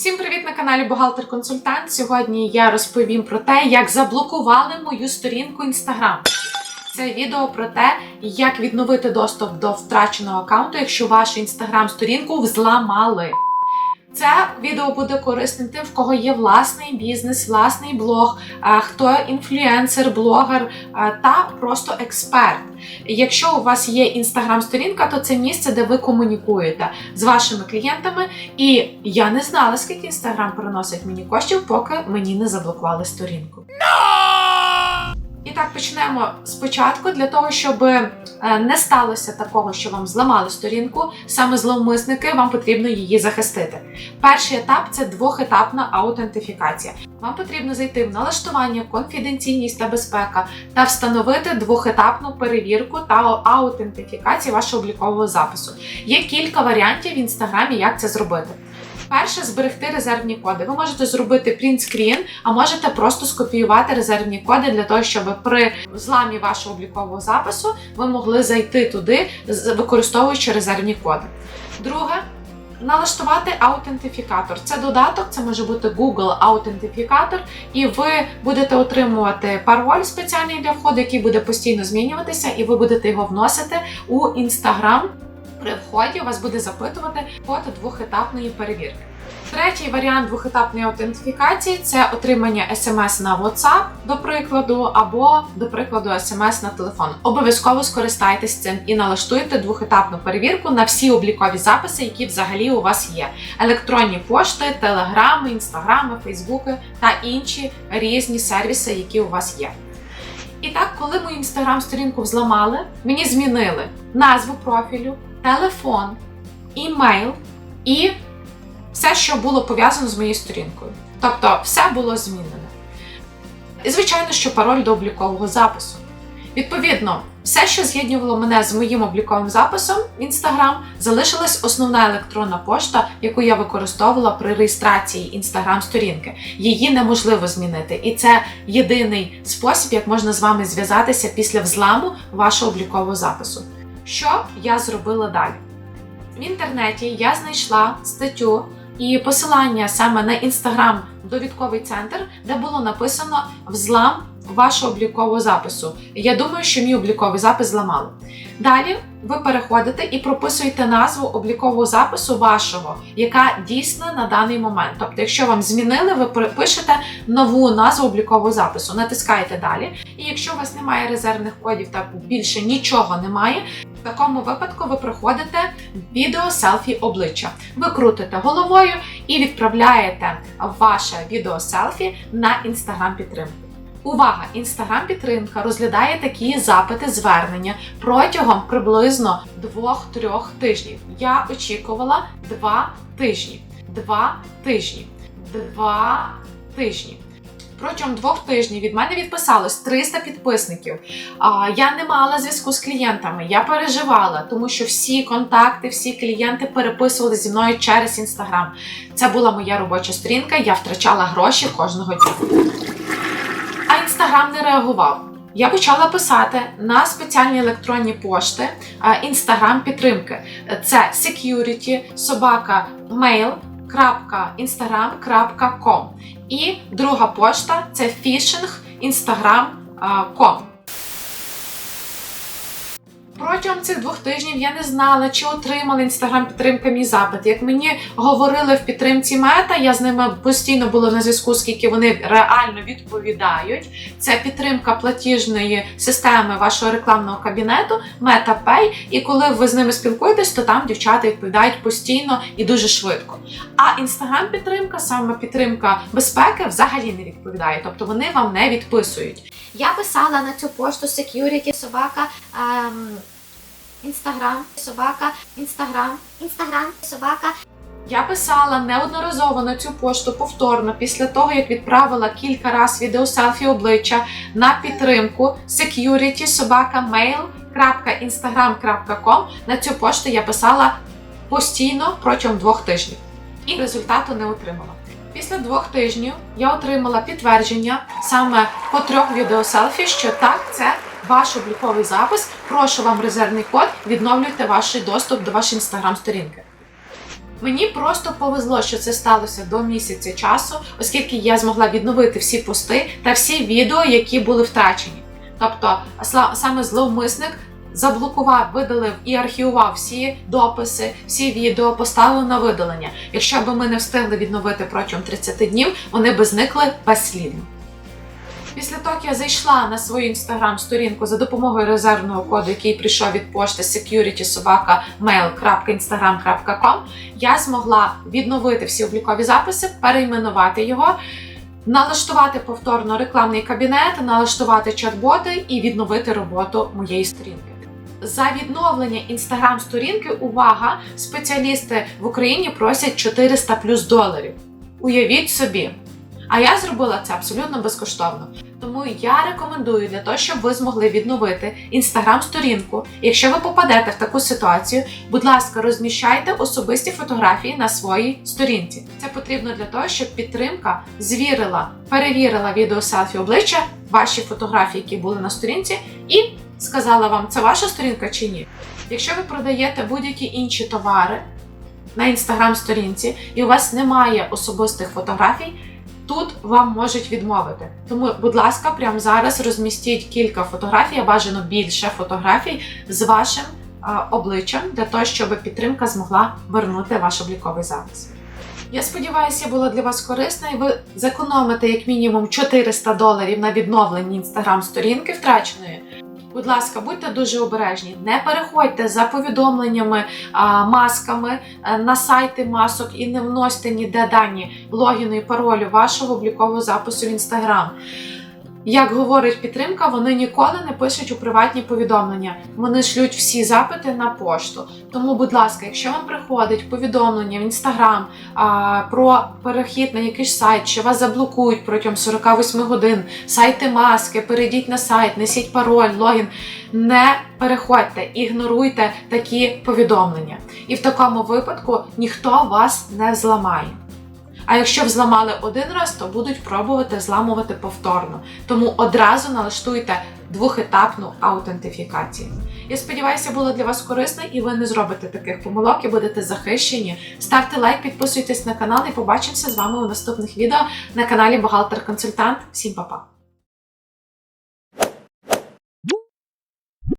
Всім привіт на каналі Бухгалтер Консультант. Сьогодні я розповім про те, як заблокували мою сторінку Instagram. Це відео про те, як відновити доступ до втраченого аккаунту, якщо вашу інстаграм сторінку взламали. Це відео буде корисним тим, в кого є власний бізнес, власний блог, хто інфлюенсер, блогер та просто експерт. Якщо у вас є інстаграм-сторінка, то це місце, де ви комунікуєте з вашими клієнтами. І я не знала, скільки інстаграм приносить мені коштів, поки мені не заблокували сторінку. І так почнемо спочатку для того, щоб е, не сталося такого, що вам зламали сторінку, саме зловмисники, вам потрібно її захистити. Перший етап це двохетапна аутентифікація. Вам потрібно зайти в налаштування, конфіденційність та безпека та встановити двохетапну перевірку та аутентифікацію вашого облікового запису. Є кілька варіантів в інстаграмі, як це зробити. Перше зберегти резервні коди. Ви можете зробити принтскрін, а можете просто скопіювати резервні коди для того, щоб при зламі вашого облікового запису ви могли зайти туди, використовуючи резервні коди. Друге. Налаштувати аутентифікатор. Це додаток, це може бути Google аутентифікатор, і ви будете отримувати пароль спеціальний для входу, який буде постійно змінюватися, і ви будете його вносити у Instagram. При вході вас буде запитувати код двохетапної перевірки. Третій варіант двохетапної аутентифікації це отримання смс на WhatsApp, до прикладу, або, до прикладу, смс на телефон. Обов'язково скористайтесь цим і налаштуйте двохетапну перевірку на всі облікові записи, які взагалі у вас є: електронні пошти, телеграми, інстаграми, фейсбуки та інші різні сервіси, які у вас є. І так, коли мою інстаграм-сторінку взламали, мені змінили назву профілю, телефон, імейл і все, що було пов'язано з моєю сторінкою. Тобто, все було змінене. І, звичайно, що пароль до облікового запису. Відповідно, все, що з'єднувало мене з моїм обліковим записом в Instagram, залишилась основна електронна пошта, яку я використовувала при реєстрації Instagram сторінки. Її неможливо змінити, і це єдиний спосіб, як можна з вами зв'язатися після взламу вашого облікового запису. Що я зробила далі? В інтернеті я знайшла статтю і посилання саме на інстаграм довідковий центр, де було написано взлам вашого облікового запису. Я думаю, що мій обліковий запис зламали. Далі ви переходите і прописуєте назву облікового запису вашого, яка дійсна на даний момент. Тобто, якщо вам змінили, ви пишете нову назву облікового запису, натискаєте далі. І якщо у вас немає резервних кодів та більше нічого немає, в такому випадку ви проходите відео селфі обличчя. Ви крутите головою і відправляєте ваше відео селфі на інстаграм підтримку. Увага! Інстаграм підтримка розглядає такі запити звернення протягом приблизно 2-3 тижнів. Я очікувала 2 тижні. 2 тижні. 2 тижні. Протягом двох тижнів від мене відписалось 300 підписників. Я не мала зв'язку з клієнтами. Я переживала, тому що всі контакти, всі клієнти переписували зі мною через інстаграм. Це була моя робоча сторінка. Я втрачала гроші кожного дня. А інстаграм не реагував. Я почала писати на спеціальні електронні пошти інстаграм підтримки. Це security, собака, mail, instagram.com. І друга пошта це phishing instagram.com. Протягом цих двох тижнів я не знала, чи отримала інстаграм підтримка мій запит. Як мені говорили в підтримці мета, я з ними постійно була на зв'язку, скільки вони реально відповідають. Це підтримка платіжної системи вашого рекламного кабінету MetaPay. І коли ви з ними спілкуєтесь, то там дівчата відповідають постійно і дуже швидко. А інстаграм підтримка, саме підтримка безпеки, взагалі не відповідає, тобто вони вам не відписують. Я писала на цю пошту security собака. Ем, Інстаграм, собака, інстаграм, інстаграм, собака. Я писала неодноразово на цю пошту повторно після того, як відправила кілька разів відеоселфі обличчя на підтримку security собака mail.instagram.com. На цю пошту я писала постійно протягом двох тижнів і результату не отримала. Після двох тижнів я отримала підтвердження саме по трьох відеоселфі, що так, це ваш обліковий запис. Прошу вам резервний код, відновлюйте ваш доступ до вашої інстаграм-сторінки. Мені просто повезло, що це сталося до місяця часу, оскільки я змогла відновити всі пости та всі відео, які були втрачені. Тобто, саме зловмисник заблокував, видалив і архівував всі дописи, всі відео, поставив на видалення. Якщо б ми не встигли відновити протягом 30 днів, вони би зникли безслідно. Після того, як я зайшла на свою інстаграм-сторінку за допомогою резервного коду, який прийшов від пошти securitysobaka.mail.instagram.com, я змогла відновити всі облікові записи, перейменувати його, налаштувати повторно рекламний кабінет, налаштувати чат-боти і відновити роботу моєї сторінки. За відновлення інстаграм-сторінки, увага, спеціалісти в Україні просять 400 плюс доларів. Уявіть собі. А я зробила це абсолютно безкоштовно. Тому я рекомендую для того, щоб ви змогли відновити інстаграм-сторінку. Якщо ви попадете в таку ситуацію, будь ласка, розміщайте особисті фотографії на своїй сторінці. Це потрібно для того, щоб підтримка звірила, перевірила відео селфі обличчя, ваші фотографії, які були на сторінці, і сказала вам, це ваша сторінка чи ні. Якщо ви продаєте будь-які інші товари на інстаграм-сторінці, і у вас немає особистих фотографій. Тут вам можуть відмовити. Тому, будь ласка, прямо зараз розмістіть кілька фотографій, а бажано більше фотографій з вашим обличчям для того, щоб підтримка змогла вернути ваш обліковий запис. Я сподіваюся, я була для вас корисна, і ви зекономите як мінімум 400 доларів на відновленні інстаграм-сторінки втраченої. Будь ласка, будьте дуже обережні, не переходьте за повідомленнями, масками е, на сайти масок і не вносьте ніде дані логіну і паролю вашого облікового запису в інстаграм. Як говорить підтримка, вони ніколи не пишуть у приватні повідомлення. Вони шлють всі запити на пошту. Тому, будь ласка, якщо вам приходить повідомлення в інстаграм про перехід на якийсь сайт, що вас заблокують протягом 48 годин, сайти маски, перейдіть на сайт, несіть пароль, логін. Не переходьте, ігноруйте такі повідомлення. І в такому випадку ніхто вас не зламає. А якщо взламали один раз, то будуть пробувати зламувати повторно. Тому одразу налаштуйте двохетапну аутентифікацію. Я сподіваюся, було для вас корисно і ви не зробите таких помилок і будете захищені. Ставте лайк, підписуйтесь на канал і побачимося з вами у наступних відео на каналі Бухгалтер Консультант. Всім па-па!